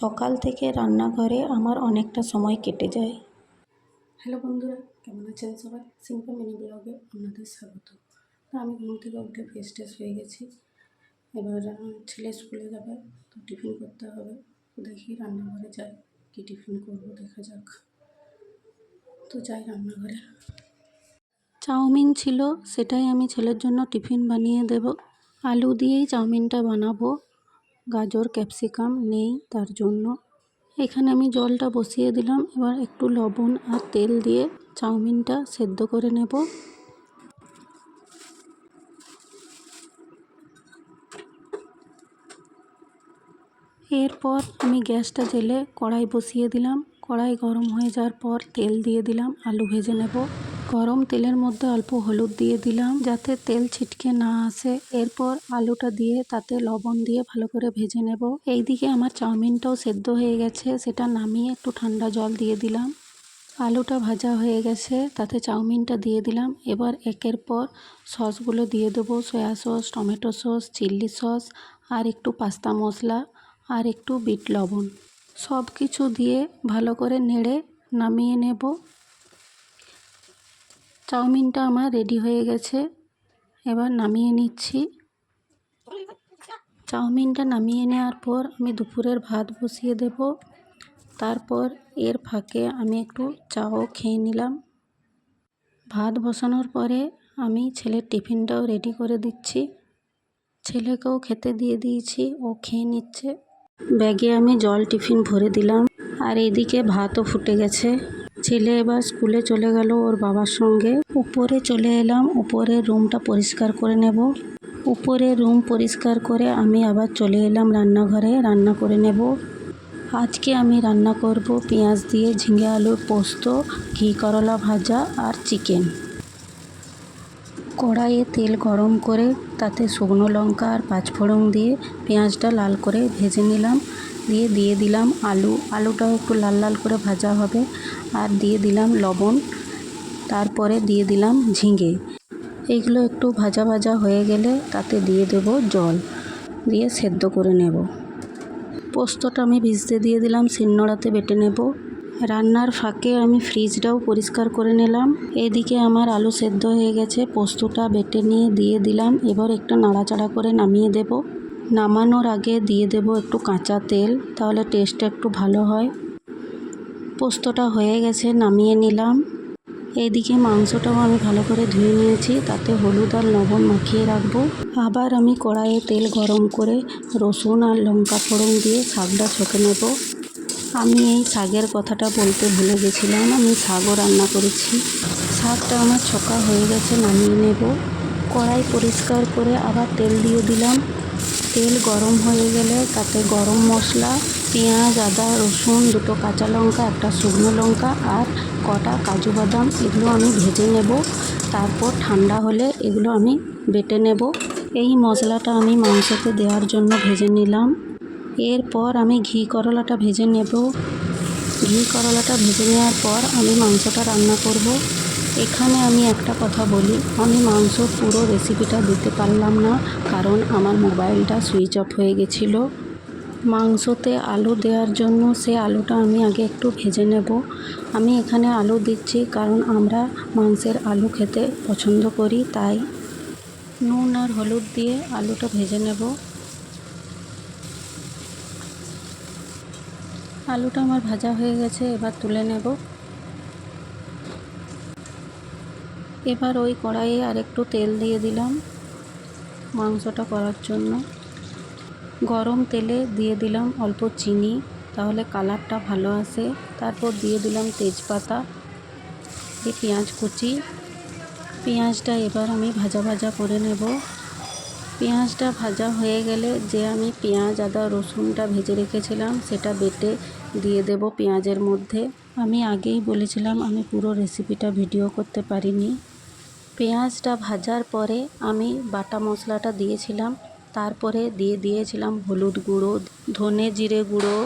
সকাল থেকে রান্নাঘরে আমার অনেকটা সময় কেটে যায়। হ্যালো বন্ধুরা কেমন আছেন সবাই? সিম্পল মিনি ব্লগে আপনাদের স্বাগত। তো আমি ঘুম থেকে উঠে ফ্রেশ ট্রেশ হয়ে গেছি। এবার ছেলে স্কুলে যাবে তো টিফিন করতে হবে। দেখি রান্নাঘরে যাই কী টিফিন করব দেখা যাক। তো যাই রান্নাঘরে। চাউমিন ছিল সেটাই আমি ছেলের জন্য টিফিন বানিয়ে দেব। আলু দিয়েই চাউমিনটা বানাবো। গাজর, ক্যাপসিকাম নেই তার জন্য। এখানে আমি জলটা বসিয়ে দিলাম। এবার একটু লবণ আর তেল দিয়ে চাউমিনটা সেদ্ধ করে নেব। এরপর আমি গ্যাসটা জেলে কড়াই বসিয়ে দিলাম। কড়াই গরম হয়ে যাওয়ার পর তেল দিয়ে দিলাম। আলু ভেজে নেব। গরম তেলের মধ্যে অল্প হলুদ দিয়ে দিলাম যাতে তেল ছিটকে না আসে। এরপর আলুটা দিয়ে তাতে লবণ দিয়ে ভালো করে ভেজে নেব। এইদিকে আমার চাউমিনটাও সেদ্ধ হয়ে গেছে, সেটা নামিয়ে একটু ঠান্ডা জল দিয়ে দিলাম। আলুটা ভাজা হয়ে গেছে, তাতে চাউমিনটা দিয়ে দিলাম। এবার একের পর সসগুলো দিয়ে দেবো, soya sauce, tomato sauce chilli sauce, আর একটু পাস্তা মশলা, আর একটু বিট লবণ। সব কিছু দিয়ে ভালো করে নেড়ে নামিয়ে নেব। চাউমিনটা আমার রেডি হয়ে গেছে। এবার নামিয়ে নিচ্ছি। চাউমিনটা নামিয়ে নেওয়ার পর আমি দুপুরের ভাত বসিয়ে দেব। তারপর এর ফাঁকে আমি একটু চাও খেয়ে নিলাম। ভাত বসানোর পরে আমি ছেলের টিফিনটাও রেডি করে দিচ্ছি। ছেলেকেও খেতে দিয়ে দিয়েছি, ও খেয়ে নিচ্ছে। ব্যাগে আমি জল টিফিন ভরে দিলাম। আর এদিকে ভাতও ফুটে গেছে। ছেলে এবার স্কুলে চলে গেল ওর বাবার সঙ্গে। উপরে চলে এলাম, উপরের রুমটা পরিষ্কার করে নেব। উপরে রুম পরিষ্কার করে আমি আবার চলে এলাম রান্নাঘরে, রান্না করে নেব। আজকে আমি রান্না করব পেঁয়াজ দিয়ে ঝিঙে আলুর পোস্ত, ঘি করলা ভাজা আর চিকেন কড়াইয়ে তেল গরম করে তাতে শুকনো লঙ্কা আর পাঁচফোড়ন দিয়ে পেঁয়াজটা লাল করে ভেজে নিলাম। দিয়ে দিয়ে দিলাম আলু। আলুটাও একটু লাল লাল করে ভাজা হবে। আর দিয়ে দিলাম লবণ, তারপরে দিয়ে দিলাম ঝিঙে। এইগুলো একটু ভাজা ভাজা হয়ে গেলে তাতে দিয়ে দেবো জল, দিয়ে সেদ্ধ করে নেব। পোস্তটা আমি ভিজতে দিয়ে দিলাম, শিলনোড়াতে বেটে নেব। রান্নার ফাঁকে আমি ফ্রিজটাও পরিষ্কার করে নিলাম। এদিকে আমার আলু সেদ্ধ হয়ে গেছে, পোস্তটা বেটে নিয়ে দিয়ে দিলাম। এবার একটু নাড়াচাড়া করে নামিয়ে দেব। নামানোর আগে দিয়ে দেব একটু কাঁচা তেল, তাহলে টেস্টটা একটু ভালো হয়। পোস্তটা হয়ে গেছে, নামিয়ে নিলাম। এইদিকে মাংসটাও আমি ভালো করে ধুয়ে নিয়েছি, তাতে হলুদ আর লবণ মাখিয়ে রাখব। আবার আমি কড়াইয়ে তেল গরম করে রসুন আর লঙ্কা ফোড়ন দিয়ে শাকটা ছকে নেব। আমি এই শাকের কথাটা বলতে ভুলে গেছিলাম, আমি শাকও রান্না করেছি। শাকটা আমার ছকা হয়ে গেছে, নামিয়ে নেব। কড়াই পরিষ্কার করে আবার তেল দিয়ে দিলাম। তেল গরম হয়ে গেলে তাতে গরম মশলা, পেঁয়াজ, আদা, রসুন, দুটো কাঁচা লঙ্কা, একটা শুকনো লঙ্কা আর কটা কাজু বাদাম, এগুলো আমি ভেজে নেব। তারপর ঠান্ডা হলে এগুলো আমি বেটে নেব। এই মশলাটা আমি মাংসতে দেওয়ার জন্য ভেজে নিলাম। এরপর আমি ঘি করলাটা ভেজে নেব। ঘি করলাটা ভেজে নেওয়ার পর আমি মাংসটা রান্না করব। এখানে আমি একটা কথা বলি, আমি মাংসর পুরো রেসিপিটা দিতে পারলাম না, কারণ আমার মোবাইলটা সুইচ অফ হয়ে গেছিল। মাংসতে আলু দেওয়ার জন্য সে আলুটা আমি আগে একটু ভেজে নেব। আমি এখানে আলু দিচ্ছি কারণ আমরা মাংসের আলু খেতে পছন্দ করি, তাই নুন আর হলুদ দিয়ে আলুটা ভেজে নেব। আলুটা আমার ভাজা হয়ে গেছে, এবার তুলে নেব। এবার ওই কড়াইয়ে আর একটু তেল দিয়ে দিলাম মাংসটা করার জন্য। গরম তেলে দিয়ে দিলাম অল্প চিনি, তাহলে কালারটা ভালো আসে। তারপর দিয়ে দিলাম তেজপাতা দিয়ে পেঁয়াজ কুচি। পেঁয়াজটা এবার আমি ভাজা ভাজা করে নেব। পেঁয়াজটা ভাজা হয়ে গেলে যে আমি পেঁয়াজ, আদা, রসুনটা ভেজে রেখেছিলাম, সেটা বেটে দিয়ে দেব পেঁয়াজের মধ্যে। আমি আগেই বলেছিলাম, আমি পুরো রেসিপিটা ভিডিও করতে পারিনি। পেঁয়াজটা ভাজার পরে আমি বাটা মশলাটা দিয়েছিলাম। তারপরে দিয়ে দিয়েছিলাম হলুদ গুঁড়ো, ধনে জিরে গুঁড়ো,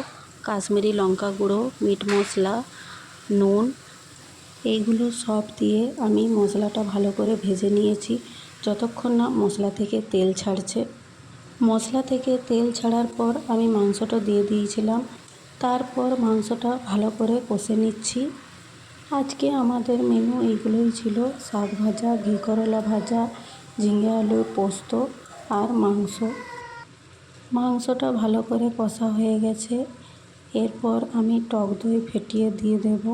কাশ্মীরি লঙ্কা গুঁড়ো, মিট মশলা, নুন। এইগুলো সব দিয়ে আমি মশলাটা ভালো করে ভেজে নিয়েছি। যতক্ষণ না মশলা থেকে তেল ছাড়ছে। মশলা থেকে তেল ছাড়ার পর আমি মাংসটা দিয়ে দিয়েছিলাম। তারপর মাংসটা ভালো করে কষে নিচ্ছি। আজকে আমাদের মেনু এইগুলোই ছিল। শাক ভাজা, ঘি করলা ভাজা, ঝিঙে আলু, পোস্ত আর মাংস। মাংসটা ভালো করে কষা হয়ে গেছে। এরপর আমি টক দই ফেটিয়ে দিয়ে দেব।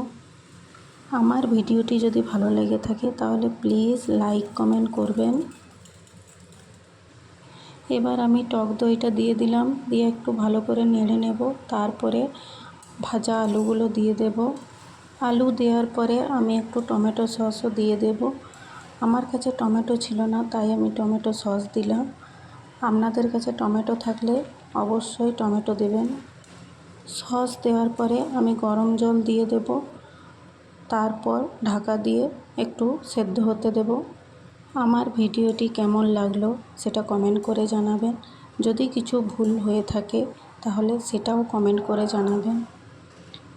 আমার ভিডিওটি যদি ভালো লেগে থাকে তাহলে প্লিজ লাইক, কমেন্ট করবেন। এবার আমি টক দইটা দিয়ে দিলাম। দিয়ে একটু ভালো করে নেড়ে নেব। তারপরে ভাজা আলুগুলো দিয়ে দেব। আলু দেওয়ার পরে আমি একটু টমেটো সসও দিয়ে দেব। আমার কাছে টমেটো ছিল না, তাই আমি টমেটো সস দিলাম। আপনাদের কাছে টমেটো থাকলে অবশ্যই টমেটো দেবেন। সস দেওয়ার পরে আমি গরম জল দিয়ে দেব। তারপর ঢাকা দিয়ে একটু সেদ্ধ হতে দেব। আমার ভিডিওটি কেমন লাগল সেটা কমেন্ট করে জানাবেন। যদি কিছু ভুল হয়ে থাকে তাহলে সেটাও কমেন্ট করে জানাবেন।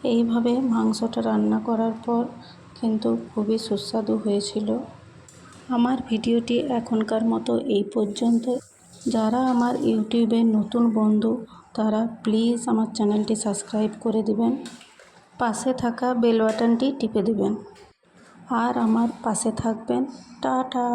এইভাবে মাংসটা রান্না করার পর কিন্তু খুবই সুস্বাদু হয়েছিল। আমার ভিডিওটি এখনকার মতো এই পর্যন্ত। যারা আমার ইউটিউবের নতুন বন্ধু, তারা প্লিজ আমার চ্যানেলটি সাবস্ক্রাইব করে দিবেন। পাশে থাকা বেল বাটনটি টিপে দিবেন। আর আমার পাশে থাকবেন। টাটা!